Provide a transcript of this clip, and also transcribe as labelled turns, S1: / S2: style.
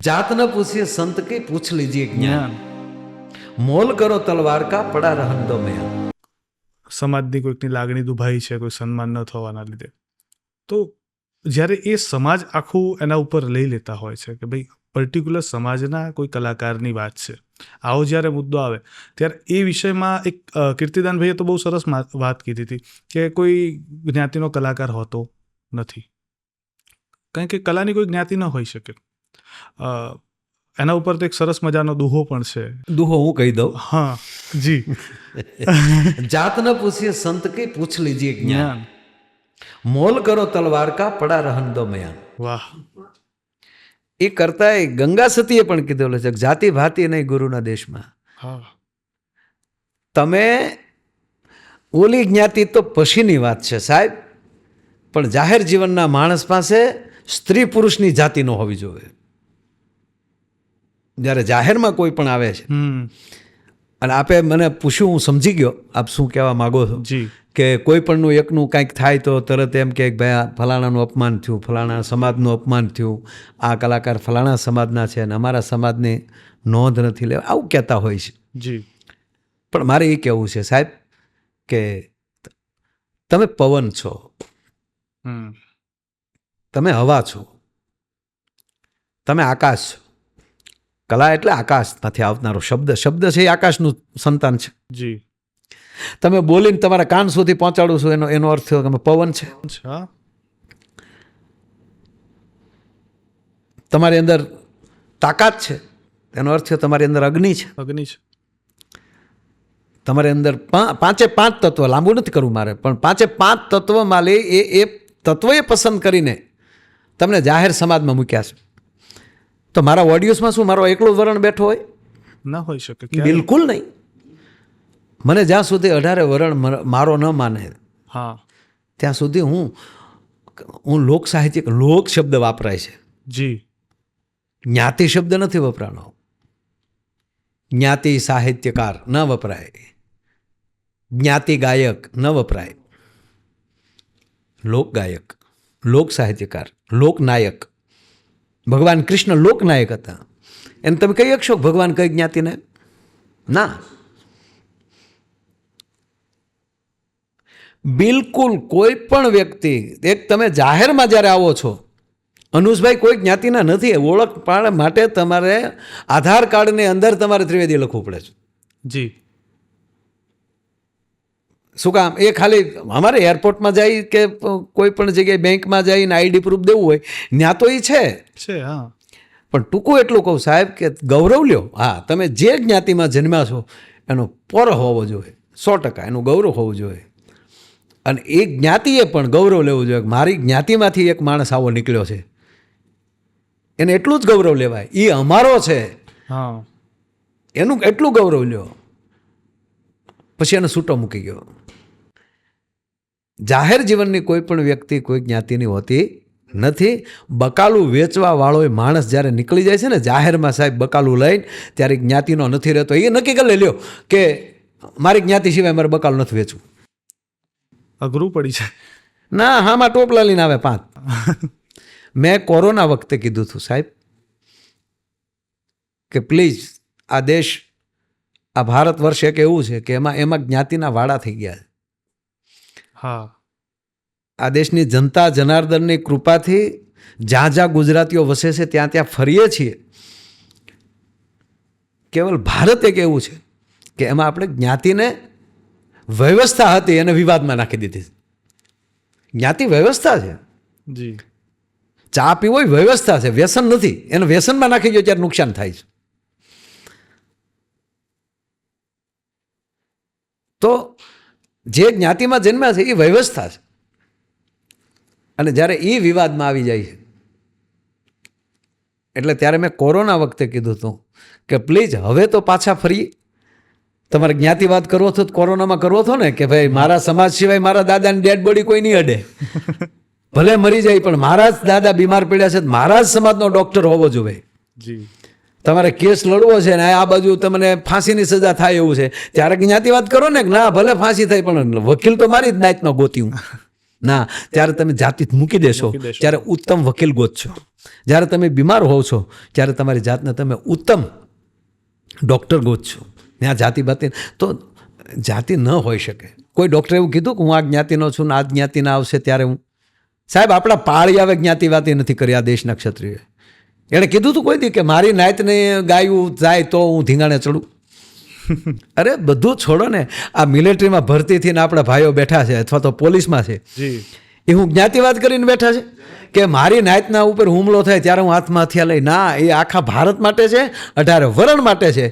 S1: जात न पूछिए संत के पूछ लीजिए ज्ञान
S2: જ્ઞાન
S1: मोल करो तलवार का पड़ा रहन दो में
S2: સમાજની કોઈકની લાગણી દુભાઈ છે કોઈ સન્માન ન થવાના લીધે તો જ્યારે એ સમાજ આખું એના ઉપર લઈ લેતા હોય છે કે ભાઈ પર્ટિક્યુલર સમાજના કોઈ કલાકારની વાત છે આવો જ્યારે મુદ્દો આવે ત્યારે એ વિષયમાં એક અ, કીર્તિદાનભાઈએ તો બહુ સરસ મા- વાત કીધી હતી કે કોઈ જ્ઞાતિનો કલાકાર હોતો નથી કારણ કે કલાની કોઈ જ્ઞાતિ ન હોઈ શકે અ, એના ઉપર તો એક સરસ મજાનો દુહો પણ છે.
S1: દુહો હું કહી દઉં?
S2: હા જી.
S1: જાત ન પૂછીએ સંત કે પૂછ લીજીએ
S2: જ્ઞાન.
S1: મોલ કરો તલવાર કા પડા રહન દો મયાન.
S2: વાહ.
S1: એ કરતા એ ગંગા સતીએ પણ કીધેલો છે જાતિ ભાતિ નહીં ગુરુના દેશમાં. તમે ઓલી જ્ઞાતિ તો પછીની વાત છે સાહેબ પણ જાહેર જીવનના માણસ પાસે સ્ત્રી પુરુષની જાતિ ન હોવી જોઈએ. જ્યારે જાહેરમાં કોઈ પણ આવે છે. અને આપે મને પૂછ્યું હું સમજી ગયો આપ શું કહેવા માગો છો? કે કોઈ પણનું એકનું કાંઈક થાય તો તરત એમ કે ભાઈ આ ફલાણાનું અપમાન થયું ફલાણા સમાજનું અપમાન થયું આ કલાકાર ફલાણા સમાજના છે અને અમારા સમાજની નોંધ નથી લેવા. આવું કહેતા હોય છે.
S2: જી.
S1: પણ મારે એ કહેવું છે સાહેબ કે તમે પવન છો. તમે હવા છો. તમે આકાશ છો. કલા એટલે આકાશમાંથી આવનારો શબ્દ. શબ્દ છે એ આકાશનું સંતાન છે.
S2: જી.
S1: તમે બોલીને તમારા કાન સુધી પહોંચાડો છો એનો એનો અર્થ થયો કે તમે પવન છે. તમારી અંદર તાકાત છે. એનો અર્થ થયો તમારી અંદર અગ્નિ છે.
S2: અગ્નિ છે.
S1: તમારી અંદર પાંચે પાંચ તત્વ લાંબુ નથી કરવું મારે પણ પાંચે પાંચ તત્વમાં લઈ એ એ તત્વએ પસંદ કરીને તમને જાહેર સમાજમાં મૂક્યા છે. તો મારા ઓડિયન્સમાં શું મારો એકલો વરણ બેઠો હોય?
S2: ના હોઈ શકે
S1: બિલકુલ નહીં. મને જ્યાં સુધી અઢારે વરણ મારો ન માને
S2: હા.
S1: ત્યાં સુધી હું હું લોક સાહિત્યિક લોક શબ્દ વાપરાય છે.
S2: જી.
S1: જ્ઞાતિ શબ્દ નથી વપરાનો જ્ઞાતિ સાહિત્યકાર ન વપરાય. જ્ઞાતિ ગાયક ન વપરાય. લોક ગાયક લોક સાહિત્યકાર લોકનાયક. ભગવાન કૃષ્ણ લોકનાયક હતા. એને તમે કહી શકશો ભગવાન કઈ જ્ઞાતિને ના? બિલકુલ કોઈ પણ વ્યક્તિ, એક તમે જાહેરમાં જ્યારે આવો છો, અનુજભાઈ કોઈ જ્ઞાતિના નથી ઓળખ માટે તમારે આધાર કાર્ડની અંદર તમારે ત્રિવેદી લખવું પડે છે.
S2: જી.
S1: શું કામ? એ ખાલી અમારે એરપોર્ટમાં જાય કે કોઈ પણ જગ્યાએ બેંકમાં જઈને આઈડી પ્રૂફ દેવું હોય ત્યાં તો એ છે.
S2: છે હા.
S1: પણ ટૂંકું એટલું કહું સાહેબ કે ગૌરવ લ્યો. હા તમે જે જ્ઞાતિમાં જન્મ્યા છો એનો પર હોવો જોઈએ. સો ટકા એનું ગૌરવ હોવું જોઈએ. અને એ જ્ઞાતિએ પણ ગૌરવ લેવું જોઈએ. મારી જ્ઞાતિમાંથી એક માણસ આવો નીકળ્યો છે. એને એટલું જ ગૌરવ લેવાય. એ અમારો છે.
S2: હા.
S1: એનું એટલું ગૌરવ લ્યો. પછી એનો છૂટો મૂકી ગયો. જાહેર જીવનની કોઈ પણ વ્યક્તિ કોઈ જ્ઞાતિની હોતી નથી. બકાલું વેચવાવાળો એ માણસ જ્યારે નીકળી જાય છે ને જાહેરમાં સાહેબ બકાલું લઈને ત્યારે જ્ઞાતિનો નથી રહેતો. એ નક્કી કરી લ્યો કે મારી જ્ઞાતિ સિવાય મારે બકાલું નથી વેચવું.
S2: અઘરું પડી જાય.
S1: ના હામાં ટોપલા લઈને આવે પાંચ. મેં કોરોના વખતે કીધું હતું સાહેબ કે પ્લીઝ આ દેશ આ ભારત વર્ષ એક એવું છે કે એમાં એમાં જ્ઞાતિના વાડા થઈ ગયા છે.
S2: હા.
S1: આ દેશની જનતા જનાર્દનની કૃપાથી જ્યાં જ્યાં ગુજરાતીઓ વસે છે ત્યાં ત્યાં ફરીએ છીએ. કેવલ ભારત એક એવું છે કે એમાં આપણે જ્ઞાતિને વ્યવસ્થા હતી એને વિવાદમાં નાખી દીધી જ્ઞાતિ વ્યવસ્થા છે.
S2: જી.
S1: ચા પીવો વ્યવસ્થા છે વ્યસન નથી. એને વ્યસનમાં નાખી ગયો ત્યારે નુકસાન થાય છે. તો જે જ્ઞાતિમાં જન્મ્યા છે, એ વ્યવસ્થા છે. અને જ્યારે એ વિવાદમાં આવી જાય છે, એટલે ત્યારે મેં કોરોના વખતે કીધું હતું કે, પ્લીઝ, હવે તો પાછા ફરી. તમારે જ્ઞાતિવાદ કરવો હતો કોરોનામાં કરવો હતો ને, કે ભાઈ, મારા સમાજ સિવાય મારા દાદાની ડેડ બોડી કોઈ નહીં અડે. ભલે મરી જાય, પણ મારા જ દાદા બીમાર પડ્યા છે મારા જ સમાજનો ડોક્ટર હોવો જોઈએ.
S2: જી.
S1: તમારે કેસ લડવો છે ને આ બાજુ તમને ફાંસીની સજા થાય એવું છે. ત્યારે જ્ઞાતિ વાત કરો ને કે ના ભલે ફાંસી થાય પણ વકીલ તો મારી જ નાતનો ગોતી હું. ના ત્યારે તમે જાતિ મૂકી દેશો. ત્યારે ઉત્તમ વકીલ ગોતશો જ્યારે તમે બીમાર હોવ છો ત્યારે તમારી જાતને તમે ઉત્તમ ડૉક્ટર ગોત છો. ત્યાં જાતિ બાતિ તો જાતિ ન હોઈ શકે. કોઈ ડૉક્ટરે એવું કીધું કે હું આ જ્ઞાતિનો છું ને આ જ્ઞાતિના આવશે ત્યારે હું. સાહેબ આપણા પાળી આવે જ્ઞાતિવાતી નથી કરી આ દેશના ક્ષત્રિય. એણે કીધું હતું કોઈ દી કે મારી નાતને ગાયું જાય તો હું ધીંગાણે ચડું. અરે બધું છોડો ને. આ મિલિટરીમાં ભરતી થઈને આપણા ભાઈઓ બેઠા છે અથવા તો પોલીસમાં છે. એ હું જ્ઞાતિવાદ કરીને બેઠા છે કે મારી નાતના ઉપર હુમલો થાય ત્યારે હું હાથમાં હથિયાર લઈ. ના એ આખા ભારત માટે છે અઢારે વરણ માટે છે.